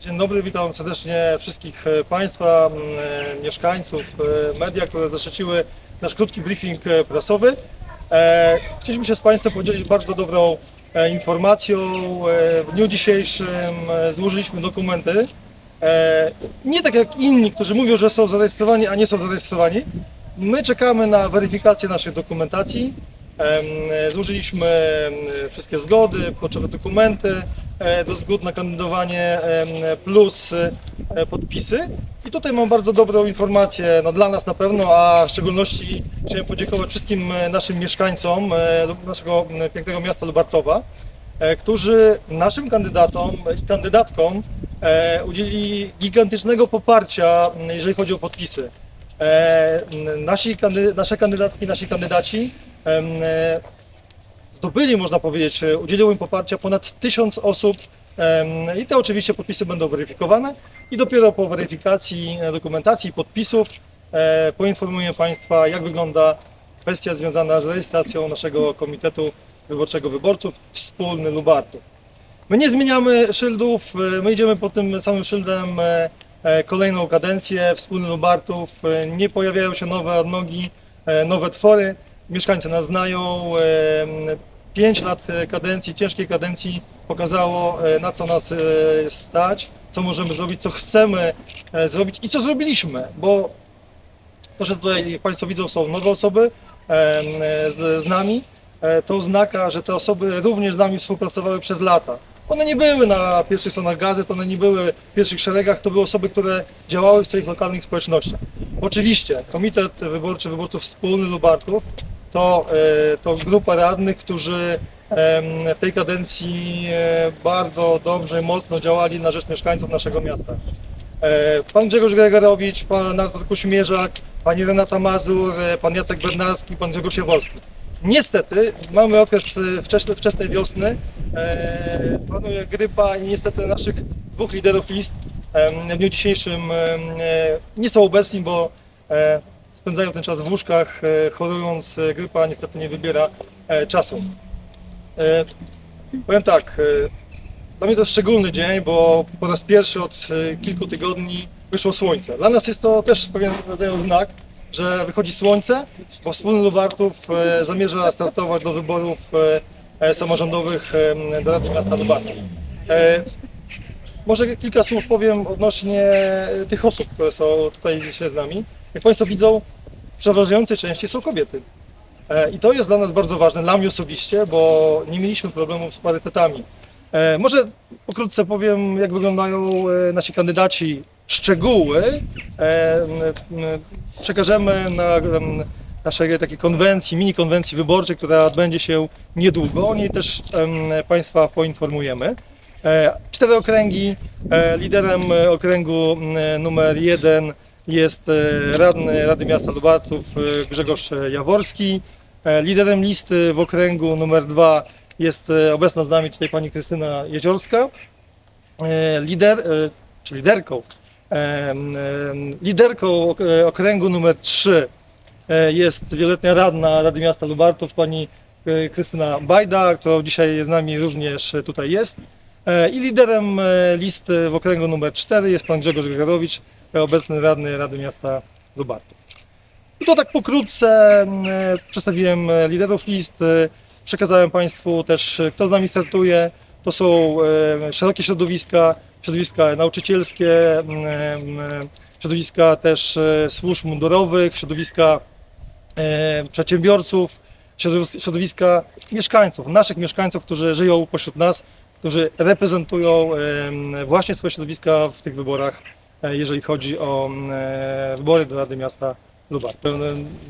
Dzień dobry, witam serdecznie wszystkich e, Państwa, e, mieszkańców, e, media, które zaszczyciły nasz krótki briefing prasowy. Chcieliśmy się z Państwem podzielić bardzo dobrą informacją. W dniu dzisiejszym złożyliśmy dokumenty. Nie tak jak inni, którzy mówią, że są zarejestrowani, a nie są zarejestrowani. My czekamy na weryfikację naszej dokumentacji. Złożyliśmy wszystkie zgody, potrzebne dokumenty do zgód na kandydowanie plus e, podpisy. I tutaj mam bardzo dobrą informację no, dla nas na pewno, a w szczególności chciałem podziękować wszystkim e, naszym mieszkańcom e, naszego pięknego miasta Lubartowa, e, którzy naszym kandydatom i kandydatkom e, udzielili gigantycznego poparcia, jeżeli chodzi o podpisy. E, Nasi, nasze kandydatki, nasi kandydaci e, zdobyli, można powiedzieć, e, udzieliło im poparcia ponad tysiąc osób i te oczywiście podpisy będą weryfikowane i dopiero po weryfikacji e, dokumentacji i podpisów e, poinformuję Państwa, jak wygląda kwestia związana z rejestracją naszego Komitetu Wyborczego Wyborców Wspólny Lubartów. My nie zmieniamy szyldów, my idziemy pod tym samym szyldem kolejną kadencję Wspólny Lubartów. Nie pojawiają się nowe odnogi, nowe twory. Mieszkańcy nas znają. Pięć lat kadencji, ciężkiej kadencji pokazało, e, na co nas e, stać, co możemy zrobić, co chcemy e, zrobić i co zrobiliśmy, bo to, że tutaj, Państwo widzą, są nowe osoby z, z nami, to oznaka, że te osoby również z nami współpracowały przez lata. One nie były na pierwszych stronach gazet, one nie były w pierwszych szeregach, to były osoby, które działały w swoich lokalnych społecznościach. Oczywiście Komitet Wyborczy Wyborców Wspólny Lubartów to, e, to grupa radnych, którzy w tej kadencji e, bardzo dobrze, mocno działali na rzecz mieszkańców naszego miasta. E, Pan Grzegorz Gregorowicz, pan Artur Kuśmierzak, pani Renata Mazur, pan Jacek Bernarski, pan Grzegorz Jaworski. Niestety mamy okres wczesnej, wczesnej wiosny, panuje grypa i niestety naszych dwóch liderów list w dniu dzisiejszym nie są obecni, bo spędzają ten czas w łóżkach, e, chorując. E, Grypa niestety nie wybiera e, czasu. Powiem tak, dla mnie to szczególny dzień, bo po raz pierwszy od kilku tygodni wyszło słońce. Dla nas jest to też pewien rodzaj znak, że wychodzi słońce, bo wspólny Lubartów zamierza startować do wyborów samorządowych do Rady Miasta Lubartów. Może kilka słów powiem odnośnie tych osób, które są tutaj dzisiaj z nami. Jak Państwo widzą, przeważającej części są kobiety. E, I to jest dla nas bardzo ważne, dla mnie osobiście, bo nie mieliśmy problemów z parytetami. E, Może pokrótce powiem, jak wyglądają e, nasi kandydaci. Szczegóły przekażemy na naszej takiej konwencji, mini konwencji wyborczej, która odbędzie się niedługo. O niej też Państwa poinformujemy. Cztery okręgi. Liderem okręgu numer jeden jest e, radny Rady Miasta Lubartów e, Grzegorz Jaworski. E, Liderem listy w okręgu numer dwa jest obecna z nami tutaj pani Krystyna Jeziorska. Lider, czy liderką, liderką ok- okręgu numer 3 jest wieloletnia radna Rady Miasta Lubartów, pani Krystyna Bajda, która dzisiaj z nami również tutaj jest. I liderem listy w okręgu numer 4 jest pan Grzegorz Gregorowicz, obecny radny Rady Miasta Lubartów. I to tak pokrótce e, przedstawiłem e, liderów list, e, przekazałem Państwu też, kto z nami startuje. To są szerokie środowiska, środowiska nauczycielskie, środowiska też służb mundurowych, środowiska przedsiębiorców, środowiska, mieszkańców, naszych mieszkańców, którzy żyją pośród nas, którzy reprezentują właśnie swoje środowiska w tych wyborach, jeżeli chodzi o e, wybory do Rady Miasta Lubartów. E,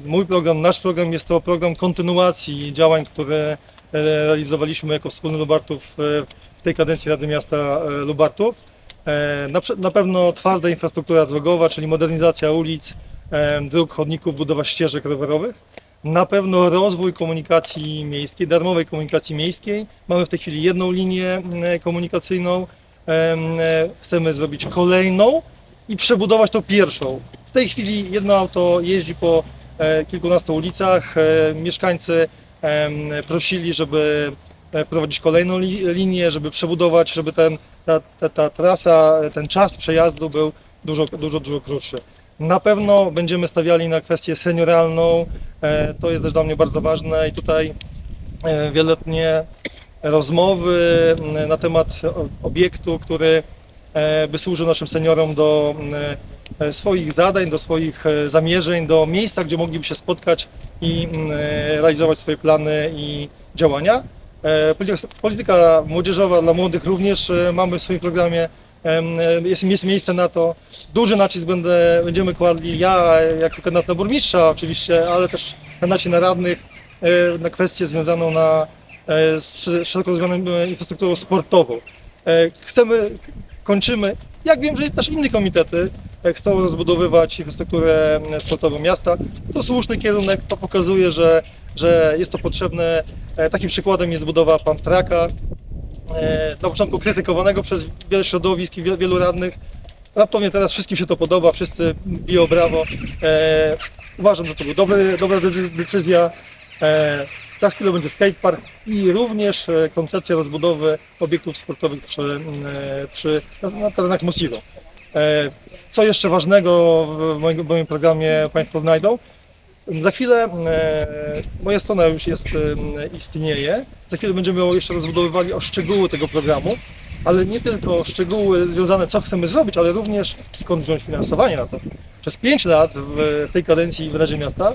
Mój program, nasz program jest to program kontynuacji działań, które e, realizowaliśmy jako wspólny Lubartów e, w tej kadencji Rady Miasta e, Lubartów. E, Na, pewno twarda infrastruktura drogowa, czyli modernizacja ulic, e, dróg, chodników, budowa ścieżek rowerowych. Na pewno rozwój komunikacji miejskiej, darmowej komunikacji miejskiej. Mamy w tej chwili jedną linię e, komunikacyjną. Em, e, Chcemy zrobić kolejną i przebudować tą pierwszą. W tej chwili jedno auto jeździ po e, kilkunastu ulicach. E, Mieszkańcy prosili, żeby e, wprowadzić kolejną li, linię, żeby przebudować, żeby ten, ta, ta, ta trasa, ten czas przejazdu był dużo, dużo, dużo krótszy. Na pewno będziemy stawiali na kwestię senioralną, to jest też dla mnie bardzo ważne i tutaj wieloletnie rozmowy na temat obiektu, który by służył naszym seniorom do e, swoich zadań, do swoich e, zamierzeń, do miejsca, gdzie mogliby się spotkać i m, e, realizować swoje plany i działania. E, Polityka, młodzieżowa dla młodych również e, mamy w swoim programie. E, Jest, jest miejsce na to. Duży nacisk będę, będziemy kładli ja jako kandydat na burmistrza oczywiście, ale też kandydaci na radnych e, na kwestię związaną na, e, z szeroko rozumianą e, infrastrukturą sportową. E, Chcemy, kończymy, jak wiem, że też inne komitety e, chcą rozbudowywać infrastrukturę e, sportową miasta. To słuszny kierunek, to pokazuje, że, że jest to potrzebne. Takim przykładem jest budowa Pamtraka, e, na początku krytykowanego przez wiele środowisk i wielu, radnych. Raptownie teraz wszystkim się to podoba, wszyscy biją brawo. Uważam, że to była dobra de- decyzja. Za chwilę będzie skatepark i również e, koncepcja rozbudowy obiektów sportowych przy, e, przy, na, na terenach Mosigo. E, co jeszcze ważnego w moim, w moim programie Państwo znajdą? Za chwilę moja strona już jest, istnieje. Za chwilę będziemy jeszcze rozbudowywali o szczegóły tego programu, ale nie tylko szczegóły związane, co chcemy zrobić, ale również skąd wziąć finansowanie na to. Przez 5 lat w, w tej kadencji w Radzie Miasta,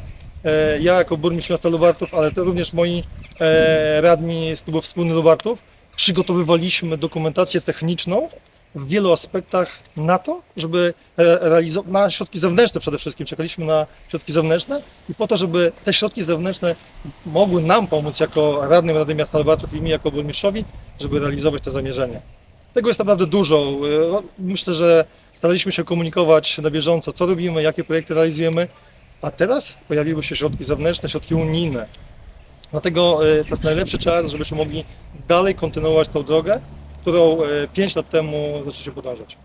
ja jako burmistrz miasta Lubartów, ale również moi e, radni z klubu Wspólny Lubartów, przygotowywaliśmy dokumentację techniczną w wielu aspektach na to, żeby realizować, na środki zewnętrzne przede wszystkim, czekaliśmy na środki zewnętrzne i po to, żeby te środki zewnętrzne mogły nam pomóc jako radnym Rady Miasta Lubartów i mi jako burmistrzowi, żeby realizować te zamierzenia. Tego jest naprawdę dużo. E, Myślę, że staraliśmy się komunikować na bieżąco, co robimy, jakie projekty realizujemy, a teraz pojawiły się środki zewnętrzne, środki unijne. Dlatego e, to jest najlepszy czas, żebyśmy mogli dalej kontynuować tą drogę, którą 5 lat temu zaczęliśmy podążać.